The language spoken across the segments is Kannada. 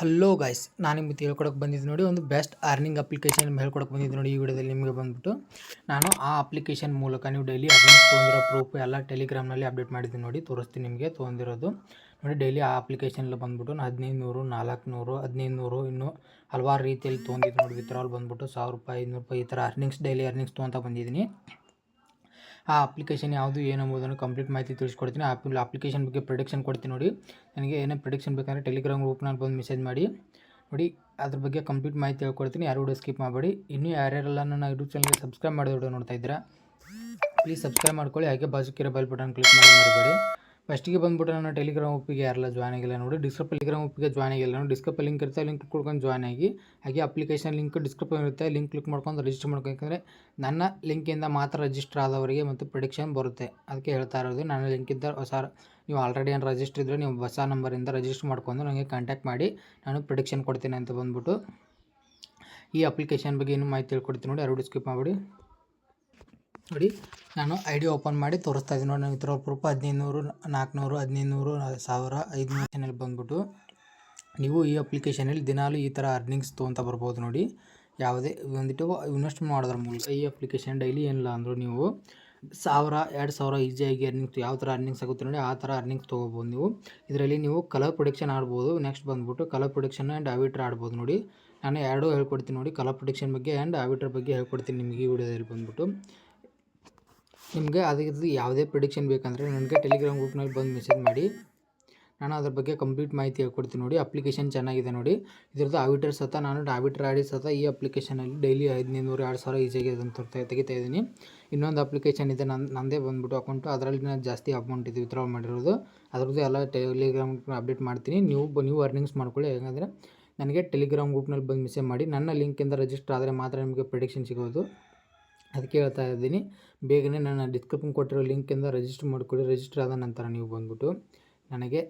ಹಲೋ ಗೈಸ್ ನಾನು ನಿಮಗೆ ಹೇಳ್ಕೊಡಕ್ಕೆ ಬಂದಿದ್ದು ನೋಡಿ, ಒಂದು ಬೆಸ್ಟ್ ಅರ್ನಿಂಗ್ ಅಪ್ಲಿಕೇಶನ್ ಹೇಳ್ಕೊಡಕ್ಕೆ ಬಂದಿದ್ದು ನೋಡಿ ಈ ವಿಡಿಯೋದಲ್ಲಿ ನಿಮಗೆ ಬಂದ್ಬಿಟ್ಟು. ನಾನು ಆ ಅಪ್ಲಿಕೇಶನ್ ಮೂಲಕ ನೀವು ಡೈಲಿ ಅರ್ನಿಂಗ್ ತೊಗೊಂಡಿರೋ ಪ್ರೂಫ್ ಎಲ್ಲ ಟೆಲಿಗ್ರಾಮ್ನಲ್ಲಿ ಅಪ್ಡೇಟ್ ಮಾಡಿದ್ದೀನಿ ನೋಡಿ, ತೋರಿಸ್ತೀನಿ ನಿಮಗೆ ತೊಗೊಂಡಿರೋದು. ನೋಡಿ ಡೈಲಿ ಆ ಅಪ್ಲಿಕೇಶನಲ್ಲಿ ಬಂದ್ಬಿಟ್ಟು ಹದಿನೈದು ನೂರು ನಾಲ್ಕು ನೂರು ಹದಿನೈದು ನೂರು ಇನ್ನೂ ಹಲವಾರು ರೀತಿಯಲ್ಲಿ ತೊಗೊಂಡಿದ್ದು ನೋಡಿ ವಿತ್ರಾಲ್ ಬಂದ್ಬಿಟ್ಟು ಸಾವಿರ ರೂಪಾಯಿ ಐನೂರು ರೂಪಾಯಿ ಈ ಥರ ಅರ್ನಿಂಗ್ಸ್ ಡೈಲಿ ಅರ್ನಿಂಗ್ಸ್ ತೊಗೊತಾ ಬಂದಿದ್ದೀನಿ. ಆ ಅಪ್ಲಿಕೇಶನ್ ಯಾವುದು ಏನು ಎಂಬುದನ್ನು ಕಂಪ್ಲೀಟ್ ಮಾಹಿತಿ ತಿಳಿಸ್ಕೊಡ್ತೀನಿ. ಆ ಅಪ್ಲಿಕೇಶನ್ ಬಗ್ಗೆ ಪ್ರೊಡಕ್ಷನ್ ಕೊಡ್ತೀನಿ ನೋಡಿ. ನನಗೆ ಏನೇ ಪ್ರೊಡಕ್ಷನ್ ಬೇಕಂದರೆ ಟೆಲಿಗ್ರಾಮ್ ಗ್ರೂಪ್ನಲ್ಲಿ ಬಂದು ಮೆಸೇಜ್ ಮಾಡಿ. ನೋಡಿ, ಅದ್ರ ಬಗ್ಗೆ ಕಂಪ್ಲೀಟ್ ಮಾಹಿತಿ ಹೇಳ್ಕೊಡ್ತೀನಿ. ಯಾರು ವಿಡಿಯೋ ಸ್ಕಿಪ್ ಮಾಡಬೇಡಿ. ಇನ್ನೂ ಯಾರ್ಯಾರೆಲ್ಲ ನನ್ನ ಯೂಟ್ಯೂಬ್ ಚಾನಲ್ಗೆ ಸಬ್ಸ್ಕ್ರೈಬ್ ವಿಡಿಯೋ ನೋಡ್ತಾ ಇದ್ದೀರಾ ಪ್ಲೀಸ್ ಸಬ್ಸ್ಕ್ರೈಬ್ ಮಾಡ್ಕೊಳ್ಳಿ. ಹಾಗೆ ಬಾಜುಕಿರೋ ಬೆಲ್ ಬಟನ್ ಕ್ಲಿಕ್ ಮಾಡಿ ಮರಿಬೇಡಿ. ಫಸ್ಟಿಗೆ ಬಂದ್ಬಿಟ್ಟು ನನ್ನ ಟೆಲಿಗ್ರಾಮ್ ಒಪ್ಪಿಗೆ ಯಾರಲ್ಲ ಜಾಯ್ನ್ ಆಗಿಲ್ಲ ನೋಡಿ ಡಿಸ್ಕ್ರಿಪ್ ಟೆಲಿಗ್ರಾಮ್ ಒಪ್ಪಿಗೆ ಜಾಯ್ನ್ ಆಗಿಲ್ಲ ನೋಡಿ. ಡಿಸ್ಕ್ರಿಪ್ ಲಿಂಕ್ ಇರುತ್ತೆ ಲಿಂಕ್ ಕೊಡ್ಕೊಂಡು ಜಾಯ್ನ್ ಆಗಿ, ಹಾಗೆ ಅಪ್ಲಿಕೇಶನ್ ಲಿಂಕ್ ಡಿಸ್ಕ್ರಿಪ್ ಇರುತ್ತೆ ಲಿಂಕ್ ಕ್ಲಿಕ್ ಮಾಡ್ಕೊಂಡು ರಿಜಿಸ್ಟರ್ ಮಾಡ್ಕೊಂಡು ನನ್ನ ಲಿಂಕಿಂದ ಮಾತ್ರ ರಿಜಿಸ್ಟರ್ ಆದವರಿಗೆ ಮತ್ತು ಪ್ರೆಡಿಕ್ಷನ್ ಬರುತ್ತೆ. ಅದಕ್ಕೆ ಹೇಳ್ತಾ ಇರೋದು, ನನ್ನ ಲಿಂಕಿಂದ ಹೊಸ ನೀವು ಆಲ್ರೆಡಿ ಏನು ರಿಜಿಸ್ಟರ್ ಇದ್ದರೆ ನೀವು ಹೊಸ ನಂಬರಿಂದ ರಿಜಿಸ್ಟರ್ ಮಾಡ್ಕೊಂಡು ನನಗೆ ಕಾಂಟ್ಯಾಕ್ಟ್ ಮಾಡಿ, ನಾನು ಪ್ರೆಡಿಕ್ಷನ್ ಕೊಡ್ತೀನಿ ಅಂತ ಬಂದ್ಬಿಟ್ಟು ಈ ಅಪ್ಲಿಕೇಶನ್ ಬಗ್ಗೆ ಇನ್ನೂ ಮಾಹಿತಿ ಹೇಳ್ಕೊಡ್ತೀನಿ ನೋಡಿ, ಎರಡು ಸ್ಕಿಪ್ ಮಾಡಿಬಿಡಿ. ನೋಡಿ, ನಾನು ಐ ಡಿ ಓಪನ್ ಮಾಡಿ ತೋರಿಸ್ತಾ ಇದ್ದೀನಿ. ನೋಡಿ ನನಗೆ ಪ್ರೂಫ್ ಹದಿನೈದು ನೂರು ನಾಲ್ಕುನೂರು ಹದಿನೈದು ನೂರು ಸಾವಿರ, ಐದುನೂರು ಚಾನಲ್ ಬಂದ್ಬಿಟ್ಟು ನೀವು ಈ ಅಪ್ಲಿಕೇಶನಲ್ಲಿ ದಿನಾಲು ಈ ಥರ ಅರ್ನಿಂಗ್ಸ್ ತೊಗೊತಾ ಬರ್ಬೋದು ನೋಡಿ. ಯಾವುದೇ ಒಂದಿಟ್ಟು ಇನ್ವೆಸ್ಟ್ ಮಾಡೋದ್ರ ಮೂಲಕ. ಈ ಅಪ್ಲಿಕೇಶನ್ ಡೈಲಿ ಏನಿಲ್ಲ ಅಂದರೂ ನೀವು ಸಾವಿರ, ಎರಡು ಸಾವಿರ ಈಸಿಯಾಗಿ ಅರ್ನಿಂಗ್ಸ್ ಯಾವ ಥರ ಅರ್ನಿಂಗ್ಸ್ ಆಗುತ್ತೆ ನೋಡಿ, ಆ ಥರ ಅರ್ನಿಂಗ್ಸ್ ತೊಗೋಬೋದು ನೀವು. ಇದರಲ್ಲಿ ನೀವು ಕಲರ್ ಪ್ರೊಡಕ್ಷನ್ ಆಡ್ಬೋದು. ನೆಕ್ಸ್ಟ್ ಬಂದ್ಬಿಟ್ಟು ಕಲರ್ ಪ್ರೊಡಕ್ಷನ್ ಆ್ಯಂಡ್ ಆವಿಟ್ರ್ ಆಡ್ಬೋದು ನೋಡಿ. ನಾನು ಎರಡೂ ಹೇಳ್ಕೊಡ್ತೀನಿ ನೋಡಿ ಕಲರ್ ಪ್ರೊಡಕ್ಷನ್ ಬಗ್ಗೆ ಆ್ಯಂಡ್ ಆವಿಟ್ರ್ ಬಗ್ಗೆ ಹೇಳ್ಕೊಡ್ತೀನಿ ನಿಮಗೆ ಈ ವಿಡಿಯೋದಲ್ಲಿ ಬಂದ್ಬಿಟ್ಟು. ನಿಮಗೆ ಅದಕ್ಕೆ ಯಾವುದೇ ಪ್ರಿಡಿಕ್ಷನ್ ಬೇಕಂದರೆ ನನಗೆ ಟೆಲಿಗ್ರಾಮ್ ಗ್ರೂಪ್ನಲ್ಲಿ ಬಂದು ಮೆಸೇಜ್ ಮಾಡಿ. ನಾನು ಅದ್ರ ಬಗ್ಗೆ ಕಂಪ್ಲೀಟ್ ಮಾಹಿತಿ ಹೇಳ್ಕೊಡ್ತೀನಿ ನೋಡಿ ಅಪ್ಲಿಕೇಶನ್ ಚೆನ್ನಾಗಿದೆ ನೋಡಿ. ಇದ್ರದ್ದು ಆವಿಟರ್ ಸತ ನಾನು ಆವಿಟರ್ ಆಡಿ ಸತ ಈ ಅಪ್ಲಿಕೇಶನಲ್ಲಿ ಡೈಲಿ ಐದುನೂರು, ಎರಡು ಸಾವಿರ ಈಸಿಯಾಗಿ ಅಂತ ತೆಗಿತಾ ಇದ್ದೀನಿ. ಇನ್ನೊಂದು ಅಪ್ಲಿಕೇಶನ್ ಇದೆ ನನ್ನ ನನ್ನದೇ ಬಂದುಬಿಟ್ಟು ಅಕೌಂಟು ಅದರಲ್ಲಿ ನಾನು ಜಾಸ್ತಿ ಅಮೌಂಟ್ ಇದೆ ವಿತ್ಡ್ರಾ ಮಾಡಿರೋದು. ಅದ್ರದ್ದು ಎಲ್ಲ ಟೆಲಿಗ್ರಾಮ್ ಅಪ್ಡೇಟ್ ಮಾಡ್ತೀನಿ. ನೀವು ನೀವು ಅರ್ನಿಂಗ್ಸ್ ಮಾಡ್ಕೊಳ್ಳಿ. ಹೇಗಂದರೆ ನನಗೆ ಟೆಲಿಗ್ರಾಮ್ ಗ್ರೂಪ್ನಲ್ಲಿ ಬಂದು ಮೆಸೇಜ್ ಮಾಡಿ. ನನ್ನ ಲಿಂಕಿಂದ ರಿಜಿಸ್ಟರ್ ಆದರೆ ಮಾತ್ರ ನಿಮಗೆ ಪ್ರಿಡಿಕ್ಷನ್ ಸಿಗೋದು. ಅದಕ್ಕೆ ಹೇಳ್ತಾ ಇದ್ದೀನಿ, ಬೇಗನೆ ನಾನು ಡಿಸ್ಕ್ರಿಪ್ಷನ್ ಕೊಟ್ಟಿರೋ ಲಿಂಕಿಂದ ರಿಜಿಸ್ಟರ್ ಮಾಡ್ಕೊಳ್ಳಿ ರಿಜಿಸ್ಟರ್ ಆದ ನಂತರ ನೀವು ಬಂದುಬಿಟ್ಟು ನನಗೆ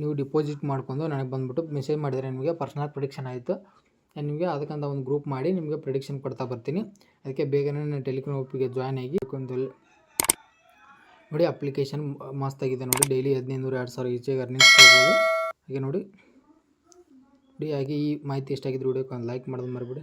ನೀವು ಡಿಪಾಸಿಟ್ ಮಾಡ್ಕೊಂಡು ನನಗೆ ಬಂದುಬಿಟ್ಟು ಮೆಸೇಜ್ ಮಾಡಿದರೆ ನಿಮಗೆ ಪರ್ಸ್ನಲ್ ಪ್ರೊಡಿಕ್ಷನ್ ಆಯಿತು. ನಿಮಗೆ ಅದಕ್ಕಂತ ಒಂದು ಗ್ರೂಪ್ ಮಾಡಿ ನಿಮಗೆ ಪ್ರೊಡಿಕ್ಷನ್ ಕೊಡ್ತಾ ಬರ್ತೀನಿ. ಅದಕ್ಕೆ ಬೇಗನೆ ನಾನು ಟೆಲಿಗ್ರಾಮ್ ಗ್ರೂಪಿಗೆ ಜಾಯ್ನ್ ಆಗಿ ಒಂದು ನೋಡಿ ಅಪ್ಲಿಕೇಶನ್ ಮಸ್ತಾಗಿದೆ ನೋಡಿ ಡೈಲಿ ಹದಿನೈದು, ಎರಡು ಸಾವಿರ ಈಚೆಗೆ ಅರ್ನಿಂಗ್ಸ್ ಹಾಗೆ ನೋಡಿ. ನೋಡಿ, ಹಾಗೆ ಈ ಮಾಹಿತಿ ಎಷ್ಟಾಗಿದ್ದು ವಿಡಿಯೋಕ್ಕೆ ಒಂದು ಲೈಕ್ ಮಾಡೋದು ಮರಿಬಿಡಿ.